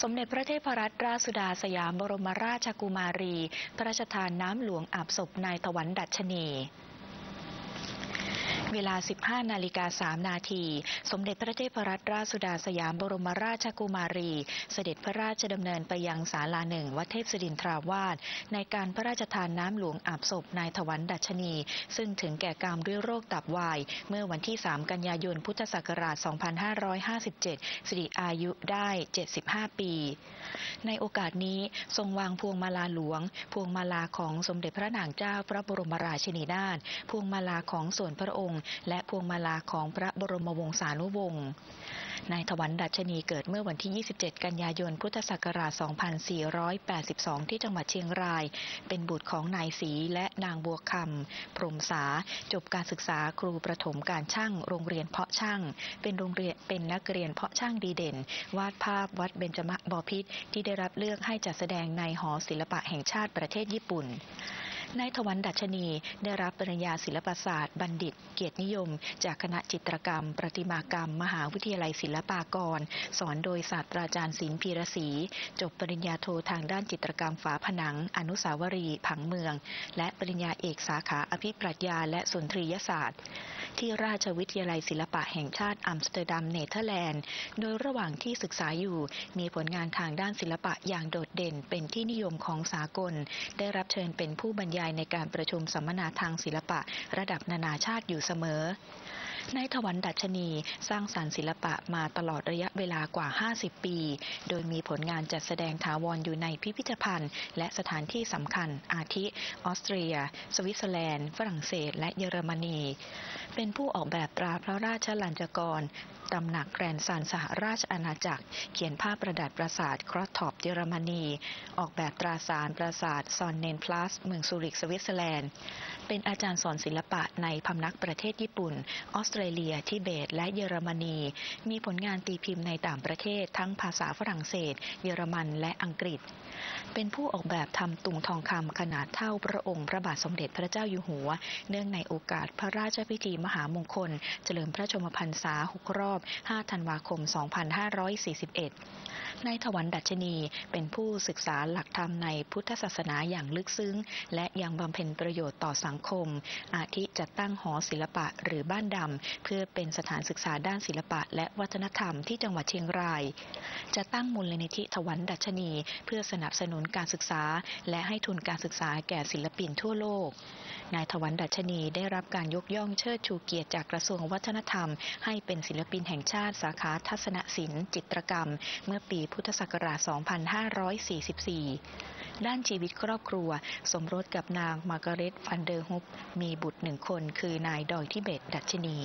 สมเด็จพระเทพรัตนราชสุดาสยามบรมราชกุมารี พระราชทานน้ำหลวงอาบศพนายถวันดัชนี เวลา 15 นาฬิกา 3 นาที สมเด็จพระเทพรัตนราชสุดาสยามบรมราชกุมารี เสด็จพระราชดำเนินไปยังศาลาหนึ่งวัดเทพศิรินทราวาสในการพระราชทานน้ำหลวงอาบศพนายถวันดัชนี ซึ่งถึงแก่กรรมด้วยโรคตับวาย เมื่อวันที่ 3 กันยายน พุทธศักราช 2557 สิริอายุได้ 75 ปี ในโอกาสนี้ทรงวางพวงมาลาหลวง พวงมาลาของสมเด็จพระนางเจ้าพระบรมราชินีนาถ พวงมาลาของส่วนพระองค์ และพวงมาลาของพระบรมวงศานุวงศ์ นายถวันดัชนีเกิดเมื่อวันที่ 27 กันยายน พุทธศักราช 2482 ที่จังหวัดเชียงราย เป็นบุตรของนายศรีและนางบัวคำพรหมสา จบการศึกษาครูประถมการช่าง โรงเรียนเพาะช่าง เป็นโรงเรียนเป็นนักเรียนเพาะช่างดีเด่น วาดภาพวัดเบญจมบพิตรที่ได้รับเลือกให้จัดแสดงในหอศิลปะแห่งชาติประเทศญี่ปุ่น นายถวันดัชนี ได้รับปริญญาศิลปศาสตร์ บัณฑิต เกียรตินิยม จากคณะจิตรกรรม ประติมากรรม มหาวิทยาลัยศิลปากร สอนโดยศาสตราจารย์ศิลป์พีระศรีจบปริญญาโททางด้านจิตรกรรมฝาผนัง อนุสาวรีย์ผังเมือง และปริญญาเอกสาขาอภิปรัชญาและสุนทรียศาสตร์ ที่ราชวิทยาลัยศิลปะแห่งชาติอัมสเตอร์ดัมเนเธอร์แลนด์ โดยระหว่างที่ศึกษาอยู่ มีผลงานทางด้านศิลปะอย่างโดดเด่นเป็นที่นิยมของสากล ได้รับเชิญเป็นผู้บรรยายในการประชุมสัมมนาทางศิลปะ ระดับนานาชาติอยู่เสมอนายถวันดัชนีสร้างสรรค์ศิลปะมาตลอดระยะเวลากว่า 50 ปี โดยมีผลงานจัดแสดงถาวรอยู่ในพิพิธภัณฑ์ และสถานที่สำคัญ อาทิ ออสเตรีย สวิตเซอร์แลนด์ ฝรั่งเศส และเยอรมนี เป็นผู้ออกแบบตราพระราชลัญจกร ตำหนักแกรนซันสหราชอาณาจักร เขียนภาพประดับปราสาทครอสทอปเยอรมนี ออกแบบตราสารปราสาทซอนเนนพลัสเมืองซูริกสวิตเซอร์แลนด์ เป็นอาจารย์สอนศิลปะในพำนักประเทศญี่ปุ่น ออสเตรเลียทิเบต และเยอรมนี มีผลงานตีพิมพ์ในต่างประเทศทั้งภาษาฝรั่งเศส เยอรมันและอังกฤษ เป็นผู้ออกแบบทำตุงทองคำขนาดเท่าพระองค์ พระบาทสมเด็จพระเจ้าอยู่หัว เนื่องในโอกาสพระราชพิธีมหามงคล เฉลิมพระชนมพรรษา6รอบ5 ธันวาคม 2541 นายถวันดัชนีเป็นผู้ศึกษาหลักธรรมในพุทธศาสนาอย่างลึกซึ้ง และยังบำเพ็ญประโยชน์ต่อสังคม อาทิจัดตั้งหอศิลปะหรือบ้านดำ เพื่อเป็นสถานศึกษาด้านศิลปะ และวัฒนธรรมที่จังหวัดเชียงราย จะตั้งมูลนิธิถวันดัชนี เพื่อสนับสนุนการศึกษา และให้ทุนการศึกษาแก่ศิลปินทั่วโลก นายถวันดัชนีได้รับการยกย่องเชิดชูเกียรติจากกระทรวงวัฒนธรรม ให้เป็นศิลปินแห่งแห่งชาติสาขาทัศนศิลป์จิตรกรรม เมื่อปีพุทธศักราช 2544 ด้านชีวิตครอบครัว สมรสกับนางมาร์กาเร็ตฟันเดอร์ฮุบมีบุตรหนึ่งคนคือนายดอยทิเบตดัชนี